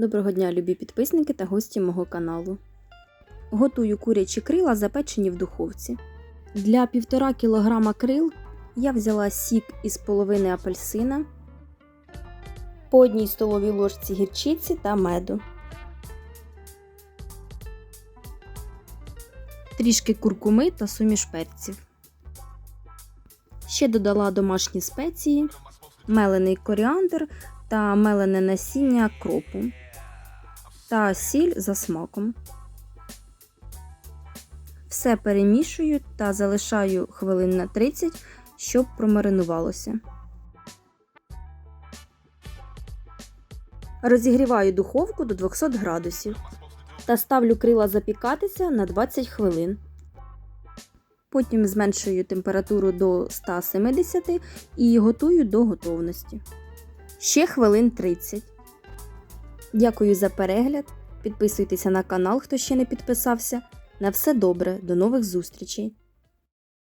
Доброго дня, любі підписники та гості мого каналу. Готую курячі крила, запечені в духовці. Для 1,5 кг крил я взяла сік із половини апельсина, по одній столовій ложці гірчиці та меду, трішки куркуми та суміш перців. Ще додала домашні спеції, мелений коріандр та мелене насіння кропу та сіль за смаком. Все перемішую та залишаю хвилин на 30, щоб промаринувалося. Розігріваю духовку до 200 градусів та ставлю крила запікатися на 20 хвилин. Потім зменшую температуру до 170 і готую до готовності. Ще хвилин 30. Дякую за перегляд. Підписуйтеся на канал, хто ще не підписався. На все добре, до нових зустрічей!